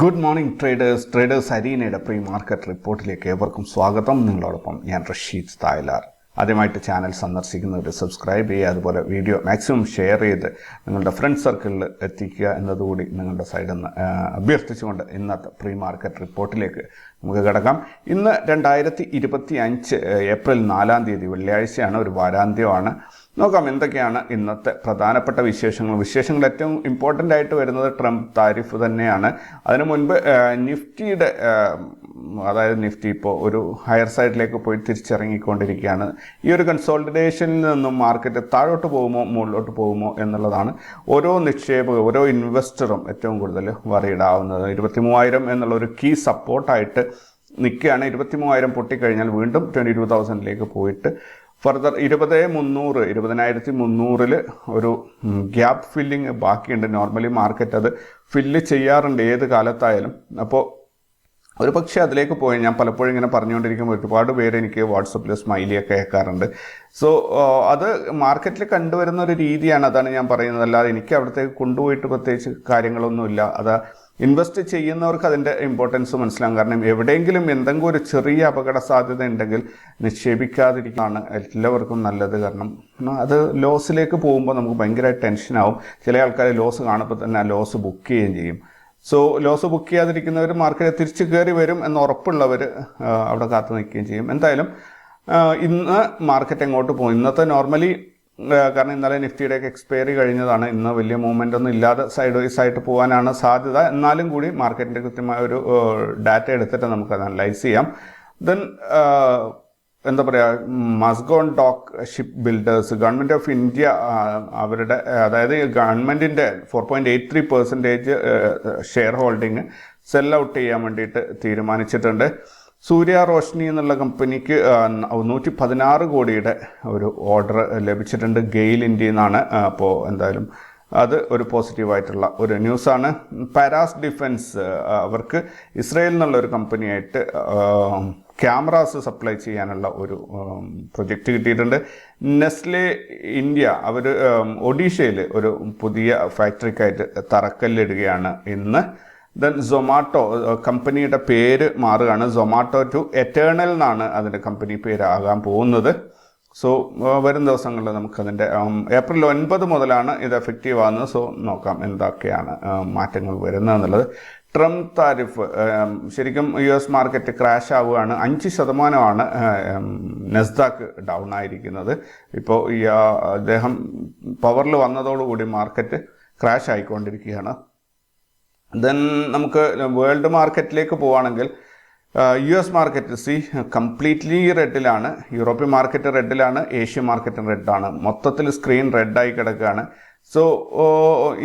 Good morning traders traders അരീനയുടെ pre market റിപ്പോർട്ടിലേക്ക് ഏവർക്കും സ്വാഗതം. നിങ്ങളോടൊപ്പം ഞാൻ റഷീദ് തായ്ലാർ. ആദ്യമായിട്ട് ചാനൽ സന്ദർശിക്കുന്നവർ സബ്സ്ക്രൈബ് ചെയ്യുക അതുപോലെ വീഡിയോ മാക്സിമം ഷെയർ ചെയ്ത് നിങ്ങളുടെ ഫ്രണ്ട് സർക്കിളിൽ എത്തിക്കുക എന്നതുകൂടി നിങ്ങളുടെ സൈഡിൽ നിന്ന് അഭ്യർത്ഥിച്ചുകൊണ്ട് ഇന്നത്തെ പ്രീ മാർക്കറ്റ് റിപ്പോർട്ടിലേക്ക് നമുക്ക് കിടക്കാം. ഇന്ന് രണ്ടായിരത്തി ഇരുപത്തി അഞ്ച് ഏപ്രിൽ നാലാം തീയതി വെള്ളിയാഴ്ചയാണ് ഒരു വാരാന്ത്യമാണ്. നോക്കാം എന്തൊക്കെയാണ് ഇന്നത്തെ പ്രധാനപ്പെട്ട വിശേഷങ്ങൾ. വിശേഷങ്ങൾ ഏറ്റവും ഇമ്പോർട്ടന്റ് ആയിട്ട് വരുന്നത് ട്രംപ് താരിഫ് തന്നെയാണ്. അതിനു മുൻപ് നിഫ്റ്റിയുടെ അതായത് നിഫ്റ്റി ഇപ്പോൾ ഒരു ഹയർ സൈഡിലേക്ക് പോയി തിരിച്ചിറങ്ങിക്കൊണ്ടിരിക്കുകയാണ്. ഈ ഒരു കൺസോൾട്ടേഷനിൽ നിന്നും മാർക്കറ്റ് താഴോട്ട് പോകുമോ മുകളിലോട്ട് പോകുമോ എന്നുള്ളതാണ് ഓരോ നിക്ഷേപക ഓരോ ഇൻവെസ്റ്ററും ഏറ്റവും കൂടുതൽ വറിയിടാവുന്നത് ഇരുപത്തി മൂവായിരം എന്നുള്ള ഒരു കീ സപ്പോർട്ടായിട്ട് നിൽക്കുകയാണ്. ഇരുപത്തി മൂവായിരം പൊട്ടിക്കഴിഞ്ഞാൽ വീണ്ടും ട്വന്റി ടു തൗസൻഡിലേക്ക് പോയിട്ട് ഫർദർ ഇരുപത് മുന്നൂറ് ഇരുപതിനായിരത്തി മുന്നൂറിൽ ഒരു ഗ്യാപ്പ് ഫില്ലിങ് ബാക്കിയുണ്ട്. നോർമലി മാർക്കറ്റ് അത് ഫില്ല് ചെയ്യാറുണ്ട്. ഏത് കാലത്തായാലും. അപ്പോൾ ഒരു പക്ഷേ അതിലേക്ക് പോയി. ഞാൻ പലപ്പോഴും ഇങ്ങനെ പറഞ്ഞുകൊണ്ടിരിക്കുമ്പോൾ ഒരുപാട് പേര് എനിക്ക് വാട്സപ്പിൽ സ്മൈലിയൊക്കെ അയക്കാറുണ്ട്. സോ അത് മാർക്കറ്റിൽ കണ്ടുവരുന്ന ഒരു രീതിയാണ് അതാണ് ഞാൻ പറയുന്നത്. അല്ലാതെ എനിക്ക് അവിടത്തേക്ക് കൊണ്ടുപോയിട്ട് പ്രത്യേകിച്ച് കാര്യങ്ങളൊന്നുമില്ല. അത് ഇൻവെസ്റ്റ് ചെയ്യുന്നവർക്ക് അതിന്റെ ഇമ്പോർട്ടൻസ് മനസ്സിലാകും കാരണം എവിടെയെങ്കിലും എന്തെങ്കിലും ഒരു ചെറിയ അപകട സാധ്യത ഉണ്ടെങ്കിൽ നിക്ഷേപിക്കാതിരിക്കുകയാണ് എല്ലാവർക്കും നല്ലത്. കാരണം അത് ലോസിലേക്ക് പോകുമ്പോൾ നമുക്ക് ഭയങ്കരമായിട്ട് ടെൻഷനാവും ചില ആൾക്കാർ ലോസ് കാണുമ്പോൾ തന്നെ ആ ലോസ് ബുക്ക് ചെയ്യുകയും ചെയ്യും. സോ ലോസ് ബുക്ക് ചെയ്യാതിരിക്കുന്നവർ മാർക്കറ്റ് തിരിച്ചു കയറി വരും എന്ന് ഉറപ്പുള്ളവർ അവിടെ കാത്തു നിൽക്കുകയും ചെയ്യും. എന്തായാലും ഇന്ന് മാർക്കറ്റ് എങ്ങോട്ട് പോകും? ഇന്നത്തെ നോർമലി കാരണം ഇന്നലെ നിഫ്റ്റിയുടെയൊക്കെ എക്സ്പയറി കഴിഞ്ഞതാണ്. ഇന്ന് വലിയ മൂവ്മെന്റ് ഒന്നും ഇല്ലാതെ സൈഡ് വൈസ് ആയിട്ട് പോകാനാണ് സാധ്യത. എന്നാലും കൂടി മാർക്കറ്റിന്റെ കൃത്യമായ ഒരു ഡാറ്റ എടുത്തിട്ട് നമുക്ക് അനലൈസ് ചെയ്യാം. ദെൻ എന്താ പറയുക Mazagon dock ship builders government of India അവരുടെ അതായത് ഗവൺമെന്റിന്റെ four point eight three percentage share holding sell out ചെയ്യാൻ വേണ്ടിയിട്ട് തീരുമാനിച്ചിട്ടുണ്ട്. സൂര്യ റോഷ്നി എന്നുള്ള കമ്പനിക്ക് നൂറ്റി പതിനാറ് കോടിയുടെ ഒരു ഓർഡർ ലഭിച്ചിട്ടുണ്ട് ഗെയിൽ ഇന്ത്യയിൽ നിന്നാണ് അപ്പോൾ എന്തായാലും അത് ഒരു പോസിറ്റീവായിട്ടുള്ള ഒരു ന്യൂസാണ്. പാരാസ് ഡിഫൻസ് അവർക്ക് ഇസ്രയേൽ എന്നുള്ള ഒരു കമ്പനിയായിട്ട് ക്യാമറാസ് സപ്ലൈ ചെയ്യാനുള്ള ഒരു പ്രൊജക്റ്റ് കിട്ടിയിട്ടുണ്ട്. നെസ്ലെ ഇന്ത്യ അവർ ഒഡീഷയിൽ ഒരു പുതിയ ഫാക്ടറിക്കായിട്ട് തറക്കല്ലിടുകയാണ് ഇന്ന്. ദെൻ സൊമാറ്റോ കമ്പനിയുടെ പേര് മാറുകയാണ്. സൊമാറ്റോ ടു എറ്റേണൽ എന്നാണ് അതിന്റെ കമ്പനി പേരാകാൻ പോകുന്നത്. സോ വരും ദിവസങ്ങളിൽ നമുക്കതിന്റെ ഏപ്രിൽ ഒൻപത് മുതലാണ് ഇത് എഫക്റ്റീവ് ആകുന്നത് സോ നോക്കാം എന്തൊക്കെയാണ് മാറ്റങ്ങൾ വരുന്നത് വരുന്നതെന്നുള്ളത്. ട്രംപ് താരിഫ് ശരിക്കും യു എസ് മാർക്കറ്റ് ക്രാഷ് ആവുകയാണ് അഞ്ച് ശതമാനമാണ് നെസ്ദാക്ക് ഡൗൺ ആയിരിക്കുന്നത് ഇപ്പോൾ ഈ അദ്ദേഹം പവറിൽ വന്നതോടുകൂടി മാർക്കറ്റ് ക്രാഷ് ആയിക്കൊണ്ടിരിക്കുകയാണ് ദെൻ നമുക്ക് വേൾഡ് മാർക്കറ്റിലേക്ക് പോവുകയാണെങ്കിൽ യു എസ് മാർക്കറ്റ് സി കംപ്ലീറ്റ്ലി റെഡിലാണ്. യൂറോപ്യൻ മാർക്കറ്റ് റെഡിലാണ് ഏഷ്യൻ മാർക്കറ്റ് റെഡാണ്. മൊത്തത്തിൽ സ്ക്രീൻ റെഡായി കിടക്കുകയാണ്. സോ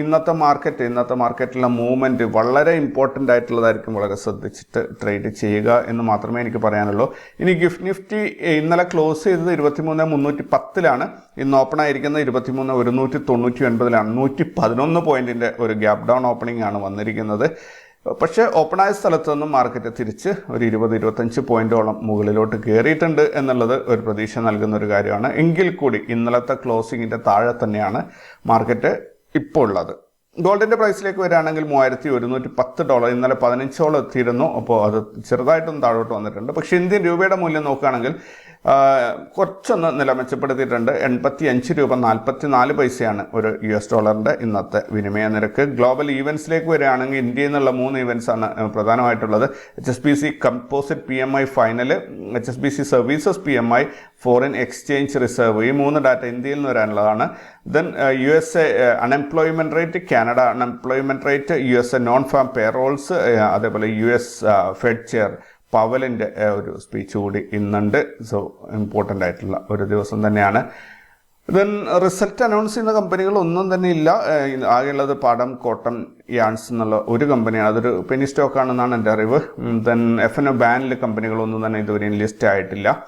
ഇന്നത്തെ മാർക്കറ്റ് ഇന്നത്തെ മാർക്കറ്റിലെ മൂവ്മെന്റ് വളരെ ഇമ്പോർട്ടന്റ് ആയിട്ടുള്ളതായിരിക്കും വളരെ ശ്രദ്ധിച്ചിട്ട് ട്രേഡ് ചെയ്യുക എന്ന് മാത്രമേ എനിക്ക് പറയാനുള്ളൂ. ഇനി ഗിഫ്റ്റ് നിഫ്റ്റി ഇന്നലെ ക്ലോസ് ചെയ്തത് ഇരുപത്തിമൂന്ന് മുന്നൂറ്റി പത്തിലാണ് ഇന്ന് ഓപ്പൺ ആയിരിക്കുന്നത് ഇരുപത്തിമൂന്ന് ഒരുന്നൂറ്റി തൊണ്ണൂറ്റി ഒൻപതിലാണ് നൂറ്റി പതിനൊന്ന് പോയിന്റിന്റെ ഒരു ഗ്യാപ് ഡൗൺ ഓപ്പണിംഗ് ആണ് വന്നിരിക്കുന്നത്. പക്ഷേ ഓപ്പണായ സ്ഥലത്ത് നിന്നും മാർക്കറ്റ് തിരിച്ച് ഒരു ഇരുപത് ഇരുപത്തഞ്ച് പോയിന്റോളം മുകളിലോട്ട് കയറിയിട്ടുണ്ട് എന്നുള്ളത് ഒരു പ്രതീക്ഷ നൽകുന്ന ഒരു കാര്യമാണ്. എങ്കിൽ കൂടി ഇന്നലത്തെ ക്ലോസിങ്ങിന്റെ താഴെ തന്നെയാണ് മാർക്കറ്റ് ഇപ്പോൾ ഉള്ളത്. ഗോൾഡിന്റെ പ്രൈസിലേക്ക് വരികയാണെങ്കിൽ മൂവായിരത്തി ഒരുന്നൂറ്റി പത്ത് ഡോളർ. ഇന്നലെ പതിനഞ്ചോളം എത്തിയിരുന്നു. അപ്പോൾ അത് ചെറുതായിട്ടൊന്ന് താഴോട്ട് വന്നിട്ടുണ്ട്. പക്ഷേ ഇന്ത്യൻ രൂപയുടെ മൂല്യം നോക്കുകയാണെങ്കിൽ കുറച്ചൊന്ന് നില മെച്ചപ്പെടുത്തിയിട്ടുണ്ട്. എൺപത്തി അഞ്ച് രൂപ നാൽപ്പത്തി നാല് പൈസയാണ് ഒരു യു എസ് ഡോളറിന്റെ ഇന്നത്തെ വിനിമയ നിരക്ക്. ഗ്ലോബൽ ഈവൻസിലേക്ക് വരികയാണെങ്കിൽ ഇന്ത്യയിൽ നിന്നുള്ള മൂന്ന് ഈവൻസ് ആണ് പ്രധാനമായിട്ടുള്ളത്. H S B C composite P M I final H S B C services P M I foreign exchange reserve ഈ മൂന്ന് ഡാറ്റ ഇന്ത്യയിൽ നിന്ന് വരാനുള്ളതാണ്. Then U S A unemployment rate Canada unemployment rate U S A non farm payrolls അതേപോലെ U S fed chair പവലിന്റെ ഒരു speech കൂടി ഇന്നുണ്ട്. So important ആയിട്ടുള്ള ഒരു ദിവസം തന്നെയാണ്. ദെൻ റിസൾട്ട് അനൗൺസ് ചെയ്യുന്ന കമ്പനികൾ ഒന്നും തന്നെ ഇല്ല. ആകെയുള്ളത് പാടം കോട്ടൺ യാൺസ് എന്നുള്ള ഒരു കമ്പനിയാണ് അതൊരു പെനി സ്റ്റോക്കാണെന്നാണ് എന്റെ അറിവ്. ദെൻ എഫ് എൻ ഒ ബാനിൽ കമ്പനികളൊന്നും തന്നെ ഇതുവരെയും ലിസ്റ്റ് ആയിട്ടില്ല.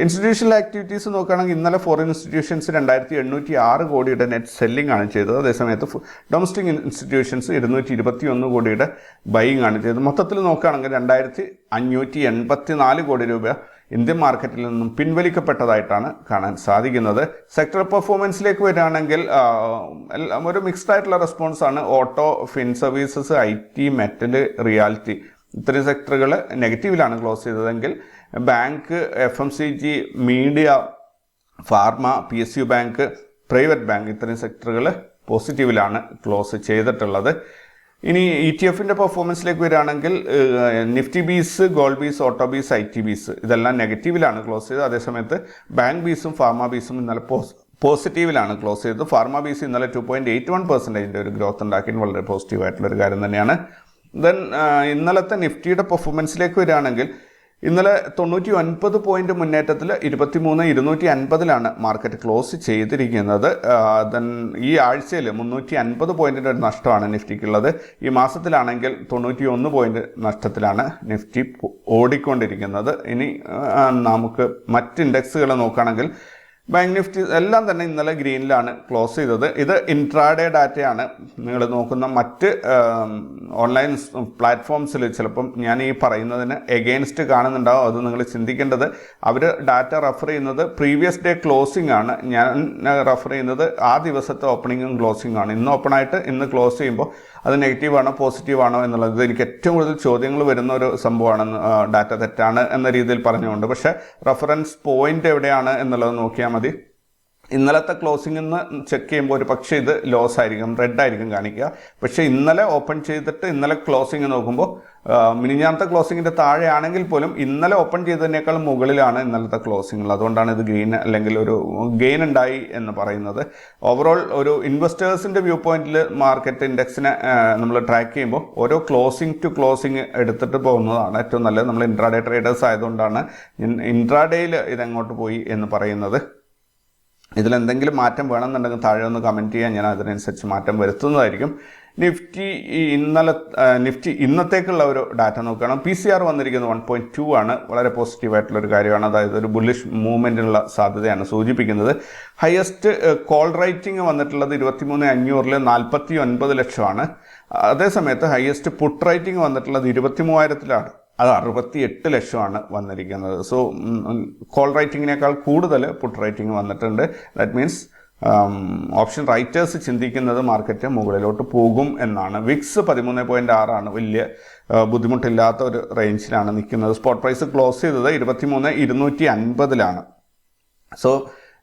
ഇൻസ്റ്റിറ്റ്യൂഷണൽ ആക്ടിവിറ്റീസ് നോക്കുകയാണെങ്കിൽ ഇന്നലെ ഫോറിൻ ഇൻസ്റ്റിറ്റ്യൂഷൻസ് രണ്ടായിരത്തി എണ്ണൂറ്റി ആറ് കോടിയുടെ നെറ്റ് സെല്ലിംഗ് ആണ് ചെയ്തത്. അതേസമയത്ത് ഡൊമസ്റ്റിക് ഇൻസ്റ്റിറ്റ്യൂഷൻസ് ഇരുന്നൂറ്റി ഇരുപത്തി ഒന്ന് കോടിയുടെ ബൈയിങ് ആണ് ചെയ്തത്. മൊത്തത്തിൽ നോക്കുകയാണെങ്കിൽ രണ്ടായിരത്തി അഞ്ഞൂറ്റി എൺപത്തി നാല് കോടി രൂപ ഇന്ത്യൻ മാർക്കറ്റിൽ നിന്നും പിൻവലിക്കപ്പെട്ടതായിട്ടാണ് കാണാൻ സാധിക്കുന്നത്. സെക്ടർ പെർഫോമൻസിലേക്ക് വരികയാണെങ്കിൽ ഒരു മിക്സ്ഡ് ആയിട്ടുള്ള റെസ്പോൺസ് ആണ്. Auto fin services I T metal reality ഇത്തരം സെക്ടറുകൾ നെഗറ്റീവിലാണ് close ചെയ്തതെങ്കിൽ bank F M C G media pharma P S U bank private bank ഇത്രയും സെക്ടറുകൾ പോസിറ്റീവിലാണ് ക്ലോസ് ചെയ്തിട്ടുള്ളത്. ഇനി ഇ ടി എഫിന്റെ പെർഫോമൻസിലേക്ക് വരികയാണെങ്കിൽ Nifty bees gold bees auto bees I T bees ഇതെല്ലാം നെഗറ്റീവിലാണ് ക്ലോസ് ചെയ്തത്. അതേസമയത്ത് ബാങ്ക് ബീസും ഫാർമ ബീസും ഇന്നലെ പോസ് പോസിറ്റീവിലാണ് ക്ലോസ് ചെയ്തത്. ഫാർമ ബീസ് ഇന്നലെ ടു പോയിന്റ് എയ്റ്റ് വൺ പെർസെന്റേജിന്റെ ഒരു ഗ്രോത്ത് ഉണ്ടാക്കിയത് വളരെ പോസിറ്റീവ് ആയിട്ടുള്ള ഒരു കാര്യം തന്നെയാണ്. ദെൻ ഇന്നലത്തെ നിഫ്റ്റിയുടെ പെർഫോമൻസിലേക്ക് വരികയാണെങ്കിൽ ഇന്നലെ തൊണ്ണൂറ്റി ഒൻപത് പോയിന്റ് മുന്നേറ്റത്തിൽ ഇരുപത്തിമൂന്ന് ഇരുന്നൂറ്റി അൻപതിലാണ് മാർക്കറ്റ് ക്ലോസ് ചെയ്തിരിക്കുന്നത് ദെൻ ഈ ആഴ്ചയിൽ മുന്നൂറ്റി അൻപത് പോയിന്റിന്റെ ഒരു നഷ്ടമാണ് നിഫ്റ്റിക്കുള്ളത്. ഈ മാസത്തിലാണെങ്കിൽ തൊണ്ണൂറ്റി ഒന്ന് പോയിന്റ് നഷ്ടത്തിലാണ് നിഫ്റ്റി ഓടിക്കൊണ്ടിരിക്കുന്നത്. ഇനി നമുക്ക് മറ്റ് ഇൻഡെക്സുകൾ നോക്കുകയാണെങ്കിൽ ബാങ്ക് നിഫ്റ്റി എല്ലാം തന്നെ ഇന്നലെ ഗ്രീനിലാണ് ക്ലോസ് ചെയ്തത്. ഇത് ഇൻട്രാഡേ ഡാറ്റയാണ് നിങ്ങൾ നോക്കുന്ന മറ്റ് ഓൺലൈൻ പ്ലാറ്റ്ഫോംസിൽ ചിലപ്പം ഞാൻ ഈ പറയുന്നതിന് എഗെയിൻസ്റ്റ് കാണുന്നുണ്ടാവും. അത് നിങ്ങൾ ചിന്തിക്കേണ്ടത് അവർ ഡാറ്റ റെഫർ ചെയ്യുന്നത് പ്രീവിയസ് ഡേ ക്ലോസിംഗ് ആണ്. ഞാൻ റെഫർ ചെയ്യുന്നത് ആ ദിവസത്തെ ഓപ്പണിങ്ങും ക്ലോസിംഗ് ആണ്. ഇന്ന് ഓപ്പൺ ആയിട്ട് ഇന്ന് ക്ലോസ് ചെയ്യുമ്പോൾ അത് നെഗറ്റീവാണോ പോസിറ്റീവാണോ എന്നുള്ളത്. എനിക്ക് ഏറ്റവും കൂടുതൽ ചോദ്യങ്ങൾ വരുന്ന ഒരു സംഭവമാണ് ഡാറ്റ തെറ്റാണ് എന്ന രീതിയിൽ പറഞ്ഞുകൊണ്ട്. പക്ഷേ റഫറൻസ് പോയിന്റ് എവിടെയാണ് എന്നുള്ളത് നോക്കിയാൽ മതി. ഇന്നലത്തെ ക്ലോസിംഗ് നിന്ന് ചെക്ക് ചെയ്യുമ്പോൾ ഒരു പക്ഷേ ഇത് ലോസ് ആയിരിക്കും റെഡ് ആയിരിക്കും കാണിക്കുക. പക്ഷേ ഇന്നലെ ഓപ്പൺ ചെയ്തിട്ട് ഇന്നലെ ക്ലോസിംഗ് നോക്കുമ്പോൾ മിനിഞ്ഞാമത്തെ ക്ലോസിങ്ങിന്റെ താഴെയാണെങ്കിൽ പോലും ഇന്നലെ ഓപ്പൺ ചെയ്തതിനേക്കാൾ മുകളിലാണ് ഇന്നലത്തെ ക്ലോസിംഗ് അതുകൊണ്ടാണ് ഇത് ഗ്രീൻ അല്ലെങ്കിൽ ഒരു ഗെയിൻ ഉണ്ടായി എന്ന് പറയുന്നത്. ഓവറോൾ ഒരു ഇൻവെസ്റ്റേഴ്സിന്റെ വ്യൂ പോയിന്റിൽ മാർക്കറ്റ് ഇൻഡെക്സിനെ നമ്മൾ ട്രാക്ക് ചെയ്യുമ്പോൾ ഓരോ ക്ലോസിംഗ് ടു ക്ലോസിംഗ് എടുത്തിട്ട് പോകുന്നതാണ് ഏറ്റവും നല്ലത്. നമ്മൾ ഇൻട്രാഡേ ട്രേഡേഴ്സ് ആയതുകൊണ്ടാണ് ഇൻട്രാഡേയിൽ ഇതെങ്ങോട്ട് പോയി എന്ന് പറയുന്നത്. ഇതിലെന്തെങ്കിലും മാറ്റം വേണമെന്നുണ്ടെങ്കിൽ താഴെ ഒന്ന് കമന്റ് ചെയ്യാൻ ഞാൻ അതിനനുസരിച്ച് മാറ്റം വരുത്തുന്നതായിരിക്കും. നിഫ്റ്റി ഇന്നലെ നിഫ്റ്റി ഇന്നത്തേക്കുള്ള ഒരു ഡാറ്റ നോക്കുകയാണ് പി സി ആർ വന്നിരിക്കുന്നത് വൺ പോയിന്റ് ടു ആണ്. വളരെ പോസിറ്റീവ് ആയിട്ടുള്ള ഒരു കാര്യമാണ്. അതായത് ഒരു ബുള്ളിഷ് മൂവ്മെന്റിനുള്ള സാധ്യതയാണ് സൂചിപ്പിക്കുന്നത്. ഹയസ്റ്റ് കോൾ റൈറ്റിംഗ് വന്നിട്ടുള്ളത് ഇരുപത്തിമൂന്ന് അഞ്ഞൂറിൽ നാൽപ്പത്തി ഒൻപത് ലക്ഷമാണ്. അതേസമയത്ത് ഹയസ്റ്റ് പുട്ട് റൈറ്റിംഗ് വന്നിട്ടുള്ളത് ഇരുപത്തി മൂവായിരത്തിലാണ് അത് അറുപത്തി എട്ട് ലക്ഷമാണ് വന്നിരിക്കുന്നത്. സോ കോൾ റൈറ്റിങ്ങിനേക്കാൾ കൂടുതൽ പുട്ട് റൈറ്റിംഗ് വന്നിട്ടുണ്ട്. ദാറ്റ് മീൻസ് ഓപ്ഷൻ റൈറ്റേഴ്സ് ചിന്തിക്കുന്നത് മാർക്കറ്റ് മുകളിലോട്ട് പോകും എന്നാണ്. വിക്സ് പതിമൂന്ന് പോയിന്റ് ആറാണ് വലിയ ബുദ്ധിമുട്ടില്ലാത്ത ഒരു റേഞ്ചിലാണ് നിൽക്കുന്നത്. സ്പോട്ട് പ്രൈസ് ക്ലോസ് ചെയ്തത് ഇരുപത്തിമൂന്ന് ഇരുന്നൂറ്റി അൻപതിലാണ്. സോ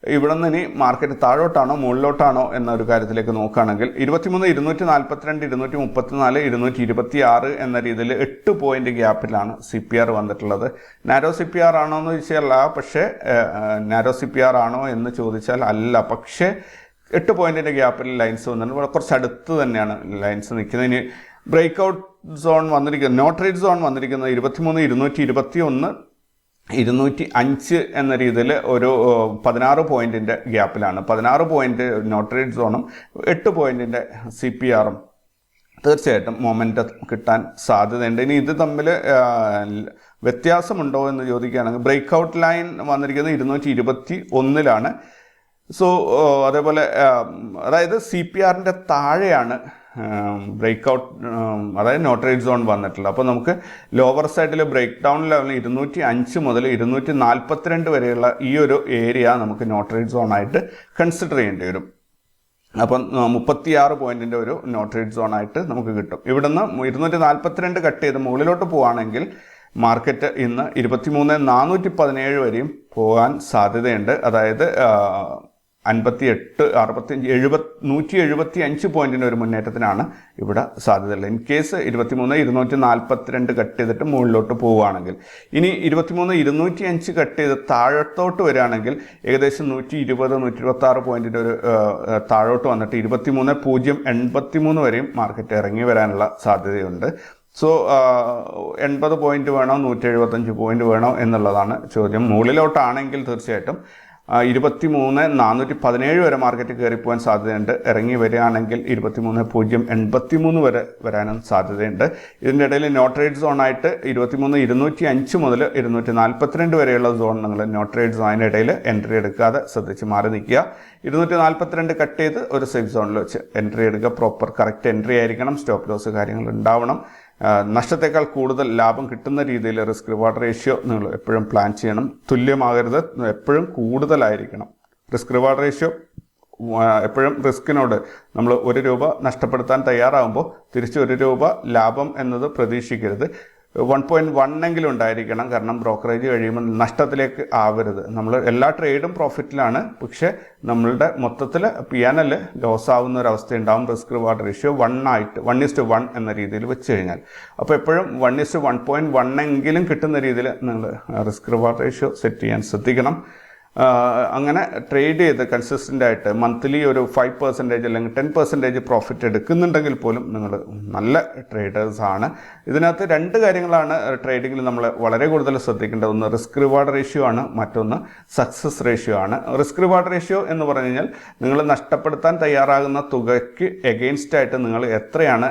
ഇവിടെ നിന്ന് ഇനി മാർക്കറ്റ് താഴോട്ടാണോ മുകളിലോട്ടാണോ എന്നൊരു കാര്യത്തിലേക്ക് നോക്കുകയാണെങ്കിൽ ഇരുപത്തിമൂന്ന് ഇരുന്നൂറ്റി നാൽപ്പത്തിരണ്ട് ഇരുന്നൂറ്റി മുപ്പത്തിനാല് ഇരുന്നൂറ്റി ഇരുപത്തി ആറ് എന്ന രീതിയിൽ എട്ട് പോയിന്റ് ഗ്യാപ്പിലാണ് സി പി ആർ വന്നിട്ടുള്ളത്. നാരോ സി പി ആർ ആണോ എന്ന് ചോദിച്ചാൽ പക്ഷേ നാരോ സി പി ആർ ആണോ എന്ന് ചോദിച്ചാൽ അല്ല. പക്ഷേ എട്ട് പോയിന്റിന്റെ ഗ്യാപ്പിൽ ലൈൻസ് വന്നിട്ടുണ്ട്. കുറച്ച് അടുത്ത് തന്നെയാണ് ലൈൻസ് നിൽക്കുന്നത്. ഇനി ബ്രേക്ക് ഔട്ട് സോൺ വന്നിരിക്കുന്നത് നോട്ട് റേറ്റ് സോൺ വന്നിരിക്കുന്നത് ഇരുപത്തിമൂന്ന് ഇരുന്നൂറ്റി ഇരുപത്തി ഒന്ന് ഇരുന്നൂറ്റി അഞ്ച് എന്ന രീതിയിൽ ഒരു പതിനാറ് പോയിന്റിന്റെ ഗ്യാപ്പിലാണ്. പതിനാറ് പോയിന്റ് നോട്ടറേറ്റ് സോണും എട്ട് പോയിന്റിന്റെ സി പി ആറും തീർച്ചയായിട്ടും മൊമെന്റ് കിട്ടാൻ സാധ്യതയുണ്ട്. ഇനി ഇത് തമ്മിൽ വ്യത്യാസമുണ്ടോ എന്ന് ചോദിക്കുകയാണെങ്കിൽ ബ്രേക്ക് ഔട്ട് ലൈൻ വന്നിരിക്കുന്നത് ഇരുന്നൂറ്റി ഇരുപത്തി ഒന്നിലാണ് സോ അതേപോലെ അതായത് സി പി ആറിന്റെ താഴെയാണ് ബ്രേക്ക് ഔട്ട് അതായത് നോട്ടറേറ്റ് സോൺ വന്നിട്ടുള്ളത് അപ്പോൾ നമുക്ക് ലോവർ സൈഡിൽ ബ്രേക്ക് ഡൗൺ ലെവലിൽ ഇരുന്നൂറ്റി അഞ്ച് മുതൽ ഇരുന്നൂറ്റി നാൽപ്പത്തിരണ്ട് വരെയുള്ള ഈ ഒരു ഏരിയ നമുക്ക് നോട്ടറേറ്റ് സോൺ ആയിട്ട് കൺസിഡർ ചെയ്യേണ്ടി വരും. അപ്പം മുപ്പത്തിയാറ് പോയിന്റിന്റെ ഒരു നോട്ടറേറ്റ് സോൺ ആയിട്ട് നമുക്ക് കിട്ടും. ഇവിടുന്ന് ഇരുന്നൂറ്റി നാൽപ്പത്തിരണ്ട് കട്ട് ചെയ്ത് മുകളിലോട്ട് പോവുകയാണെങ്കിൽ മാർക്കറ്റ് ഇന്ന് ഇരുപത്തിമൂന്ന് നാനൂറ്റി പതിനേഴ് വരെയും പോകാൻ സാധ്യതയുണ്ട്. അതായത് അൻപത്തി എട്ട് അറുപത്തിയഞ്ച് എഴുപത് നൂറ്റി എഴുപത്തി അഞ്ച് പോയിന്റിന്റെ ഒരു മുന്നേറ്റത്തിനാണ് ഇവിടെ സാധ്യതയുള്ളത്. ഇൻ കേസ് ഇരുപത്തിമൂന്ന് ഇരുന്നൂറ്റി നാൽപ്പത്തിരണ്ട് കട്ട് ചെയ്തിട്ട് മുകളിലോട്ട് പോവുകയാണെങ്കിൽ ഇനി ഇരുപത്തിമൂന്ന് ഇരുന്നൂറ്റി അഞ്ച് കട്ട് ചെയ്ത് താഴത്തോട്ട് വരികയാണെങ്കിൽ ഏകദേശം നൂറ്റി ഇരുപത് നൂറ്റി ഇരുപത്തി ആറ് പോയിന്റിന്റെ ഒരു താഴോട്ട് വന്നിട്ട് ഇരുപത്തിമൂന്ന് പൂജ്യം എൺപത്തിമൂന്ന് വരെയും മാർക്കറ്റ് ഇറങ്ങി വരാനുള്ള സാധ്യതയുണ്ട്. സോ എൺപത് പോയിന്റ് വേണോ നൂറ്റി എഴുപത്തഞ്ച് പോയിന്റ് വേണോ എന്നുള്ളതാണ് ചോദ്യം. മുകളിലോട്ടാണെങ്കിൽ തീർച്ചയായിട്ടും ഇരുപത്തി മൂന്ന് നാനൂറ്റി പതിനേഴ് വരെ മാർക്കറ്റ് കയറിപ്പോകാൻ സാധ്യതയുണ്ട്. ഇറങ്ങി വരികയാണെങ്കിൽ ഇരുപത്തി മൂന്ന് പൂജ്യം എൺപത്തി മൂന്ന് വരെ വരാനും സാധ്യതയുണ്ട്. ഇതിന്റെ ഇടയിൽ നോട്രേഡ് സോണായിട്ട് ഇരുപത്തി മൂന്ന് ഇരുന്നൂറ്റി അഞ്ച് മുതൽ ഇരുന്നൂറ്റി നാൽപ്പത്തിരണ്ട് വരെയുള്ള സോൺ നിങ്ങൾ നോട്രേഡ് സോണിന്റെ ഇടയിൽ എൻട്രി എടുക്കാതെ ശ്രദ്ധിച്ച് മാറി നിൽക്കുക. ഇരുന്നൂറ്റി നാൽപ്പത്തിരണ്ട് കട്ട് ചെയ്ത് ഒരു സേഫ് സോണിൽ വെച്ച് എൻട്രി എടുക്കുക. പ്രോപ്പർ കറക്റ്റ് എൻട്രി ആയിരിക്കണം. സ്റ്റോപ്പ് ലോസ് കാര്യങ്ങൾ ഉണ്ടാവണം. നഷ്ടത്തേക്കാൾ കൂടുതൽ ലാഭം കിട്ടുന്ന രീതിയിൽ റിസ്ക് റിവാർഡ് റേഷ്യോ നിങ്ങൾ എപ്പോഴും പ്ലാൻ ചെയ്യണം. തുല്യമാകരുത്. എപ്പോഴും കൂടുതലായിരിക്കണം. റിസ്ക് റിവാർഡ് റേഷ്യോ എപ്പോഴും റിസ്കിനോട് നമ്മൾ ഒരു രൂപ നഷ്ടപ്പെടുത്താൻ തയ്യാറാകുമ്പോൾ തിരിച്ച് ഒരു രൂപ ലാഭം എന്നത് പ്രതീക്ഷിക്കരുത്. വൺ പോയിന്റ് വണ്ണെങ്കിലും ഉണ്ടായിരിക്കണം. കാരണം ബ്രോക്കറേജ് കഴിയുമ്പോൾ നഷ്ടത്തിലേക്ക് ആവരുത്. നമ്മൾ എല്ലാ ട്രേഡും പ്രോഫിറ്റിലാണ് പക്ഷേ നമ്മളുടെ മൊത്തത്തിൽ പി എൻ എൽ ലോസ് ആവുന്ന ഒരു അവസ്ഥ ഉണ്ടാവും റിസ്ക് റിവാർഡ് റേഷ്യോ വൺ ആയിട്ട് വൺ ഇസ് ടു വൺ എന്ന രീതിയിൽ വെച്ച് കഴിഞ്ഞാൽ. അപ്പോൾ എപ്പോഴും one is to one point one എങ്കിലും കിട്ടുന്ന രീതിയിൽ നിങ്ങൾ റിസ്ക് റിവാർഡ് റേഷ്യോ സെറ്റ് ചെയ്യാൻ ശ്രദ്ധിക്കണം. അങ്ങനെ ട്രേഡ് ചെയ്ത് കൺസിസ്റ്റന്റ് ആയിട്ട് മന്ത്ലി ഒരു ഫൈവ് പെർസെന്റേജ് അല്ലെങ്കിൽ ടെൻ പെർസെന്റേജ് പ്രോഫിറ്റ് എടുക്കുന്നുണ്ടെങ്കിൽ പോലും നിങ്ങൾ നല്ല ട്രേഡേഴ്സാണ് ഇതിനകത്ത് രണ്ട് കാര്യങ്ങളാണ് ട്രേഡിങ്ങിൽ നമ്മൾ വളരെ കൂടുതൽ ശ്രദ്ധിക്കേണ്ടത്. ഒന്ന് റിസ്ക് റിവാർഡ് റേഷ്യോ ആണ് മറ്റൊന്ന് സക്സസ് റേഷ്യോ ആണ്. റിസ്ക് റിവാർഡ് റേഷ്യോ എന്ന് പറഞ്ഞു കഴിഞ്ഞാൽ നിങ്ങൾ നഷ്ടപ്പെടുത്താൻ തയ്യാറാകുന്ന തുകയ്ക്ക് എഗെയിൻസ്റ്റ് ആയിട്ട് നിങ്ങൾ എത്രയാണ്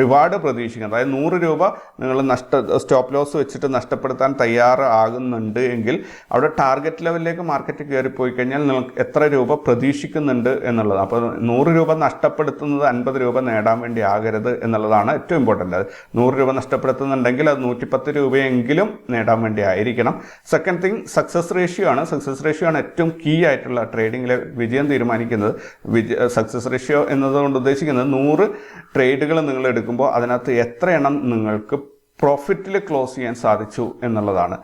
റിവാർഡ് പ്രതീക്ഷിക്കുന്നത്. അതായത് നൂറ് രൂപ നിങ്ങൾ നഷ്ട സ്റ്റോപ്പ് ലോസ് വെച്ചിട്ട് നഷ്ടപ്പെടുത്താൻ തയ്യാറാകുന്നുണ്ട് എങ്കിൽ അവിടെ ടാർഗറ്റ് ലെവലിലേക്ക് മാർക്കറ്റ് പോയി കഴിഞ്ഞാൽ നിങ്ങൾക്ക് എത്ര രൂപ പ്രതീക്ഷിക്കുന്നുണ്ട് എന്നുള്ളത്. അപ്പോൾ നൂറ് രൂപ നഷ്ടപ്പെടുത്തുന്നത് അൻപത് രൂപ നേടാൻ വേണ്ടി ആകരുത് എന്നുള്ളതാണ് ഏറ്റവും ഇമ്പോർട്ടന്റ് അത് നൂറ് രൂപ നഷ്ടപ്പെടുത്തുന്നുണ്ടെങ്കിൽ അത് നൂറ്റിപ്പത്ത് രൂപയെങ്കിലും നേടാൻ വേണ്ടി ആയിരിക്കണം. സെക്കൻഡ് തിങ് സക്സസ് റേഷ്യോ ആണ്. സക്സസ് റേഷ്യോ ആണ് ഏറ്റവും കീ ആയിട്ടുള്ള ട്രേഡിങ്ങിലെ വിജയം തീരുമാനിക്കുന്നത്. വിജയ സക്സസ് റേഷ്യോ എന്നതുകൊണ്ട് ഉദ്ദേശിക്കുന്നത് നൂറ് ട്രേഡുകൾ നിങ്ങൾ എടുക്കുമ്പോൾ അതിനകത്ത് എത്ര എണ്ണം നിങ്ങൾക്ക് പ്രോഫിറ്റിൽ ക്ലോസ് ചെയ്യാൻ സാധിച്ചു എന്നുള്ളതാണ്.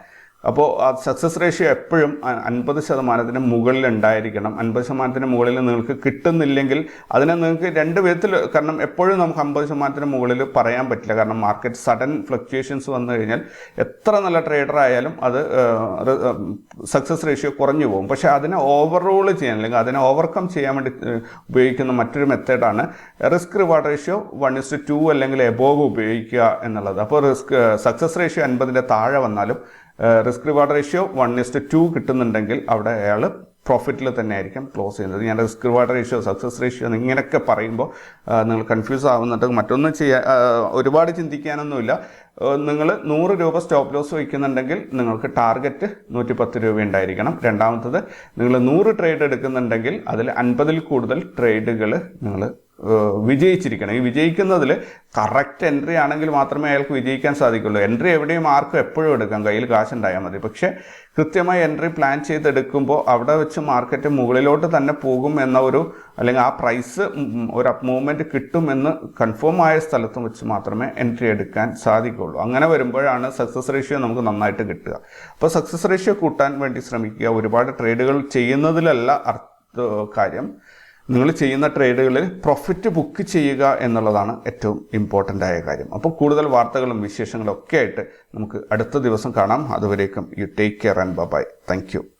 അപ്പോൾ ആ സക്സസ് റേഷ്യോ എപ്പോഴും അൻപത് ശതമാനത്തിന് മുകളിൽ ഉണ്ടായിരിക്കണം അൻപത് ശതമാനത്തിന് മുകളിൽ നിങ്ങൾക്ക് കിട്ടുന്നില്ലെങ്കിൽ അതിനെ നിങ്ങൾക്ക് രണ്ട് വിധത്തിൽ കാരണം എപ്പോഴും നമുക്ക് അമ്പത് ശതമാനത്തിന് മുകളിൽ പറയാൻ പറ്റില്ല. കാരണം മാർക്കറ്റ് സഡൻ ഫ്ലക്ച്വേഷൻസ് വന്നു കഴിഞ്ഞാൽ എത്ര നല്ല ട്രേഡർ ആയാലും അത് സക്സസ് റേഷ്യോ കുറഞ്ഞു പോകും. പക്ഷേ അതിനെ ഓവറോൾ ചെയ്യാൻ അല്ലെങ്കിൽ അതിനെ ഓവർകം ചെയ്യാൻ വേണ്ടി ഉപയോഗിക്കുന്ന മറ്റൊരു മെത്തേഡാണ് risk reward ratio one is to അല്ലെങ്കിൽ എബോവ് ഉപയോഗിക്കുക എന്നുള്ളത്. അപ്പോൾ റിസ്ക് സക്സസ് റേഷ്യോ അൻപതിന്റെ താഴെ വന്നാലും risk reward ratio one is to കിട്ടുന്നുണ്ടെങ്കിൽ അവിടെ അയാൾ പ്രോഫിറ്റിൽ തന്നെ ആയിരിക്കും ക്ലോസ് ചെയ്യുന്നത്. ഞാൻ risk reward ratio success ratio ഇങ്ങനെയൊക്കെ പറയുമ്പോൾ നിങ്ങൾ കൺഫ്യൂസ് ആവുന്നുണ്ട്. മറ്റൊന്നും ചെയ്യാൻ ഒരുപാട് ചിന്തിക്കാനൊന്നുമില്ല. നിങ്ങൾ നൂറ് രൂപ സ്റ്റോപ്പ് ലോസ് വയ്ക്കുന്നുണ്ടെങ്കിൽ നിങ്ങൾക്ക് ടാർഗറ്റ് നൂറ്റി പത്ത് രൂപ ഉണ്ടായിരിക്കണം. രണ്ടാമത്തത് നിങ്ങൾ നൂറ് ട്രേഡ് എടുക്കുന്നുണ്ടെങ്കിൽ അതിൽ അൻപതിൽ കൂടുതൽ ട്രേഡുകൾ നിങ്ങൾ വിജയിച്ചിരിക്കണം. ഈ വിജയിക്കുന്നതിൽ കറക്റ്റ് എൻട്രി ആണെങ്കിൽ മാത്രമേ അയാൾക്ക് വിജയിക്കാൻ സാധിക്കുള്ളൂ. എൻട്രി എവിടെയും ആർക്കും എപ്പോഴും എടുക്കാം. കയ്യിൽ കാശുണ്ടായാൽ മതി. പക്ഷേ കൃത്യമായി എൻട്രി പ്ലാൻ ചെയ്തെടുക്കുമ്പോൾ അവിടെ വെച്ച് മാർക്കറ്റ് മുകളിലോട്ട് തന്നെ പോകും എന്ന ഒരു അല്ലെങ്കിൽ ആ പ്രൈസ് ഒരു അപ്പ് മൂവ്മെന്റ് കിട്ടുമെന്ന് കൺഫേം ആയ സ്ഥലത്തും വെച്ച് മാത്രമേ എൻട്രി എടുക്കാൻ സാധിക്കുകയുള്ളൂ. അങ്ങനെ വരുമ്പോഴാണ് സക്സസ് റേഷ്യോ നമുക്ക് നന്നായിട്ട് കിട്ടുക. അപ്പോൾ സക്സസ് റേഷ്യോ കൂട്ടാൻ വേണ്ടി ശ്രമിക്കുക. ഒരുപാട് ട്രേഡുകൾ ചെയ്യുന്നതിലല്ല അർത്ഥ കാര്യം. നിങ്ങൾ ചെയ്യുന്ന ട്രേഡുകളിൽ പ്രോഫിറ്റ് ബുക്ക് ചെയ്യുക എന്നുള്ളതാണ് ഏറ്റവും ഇമ്പോർട്ടന്റ് ആയ കാര്യം. അപ്പോൾ കൂടുതൽ വാർത്തകളും വിശേഷങ്ങളും ഒക്കെ ആയിട്ട് നമുക്ക് അടുത്ത ദിവസം കാണാം. അതുവരേക്കും you take care and bye thank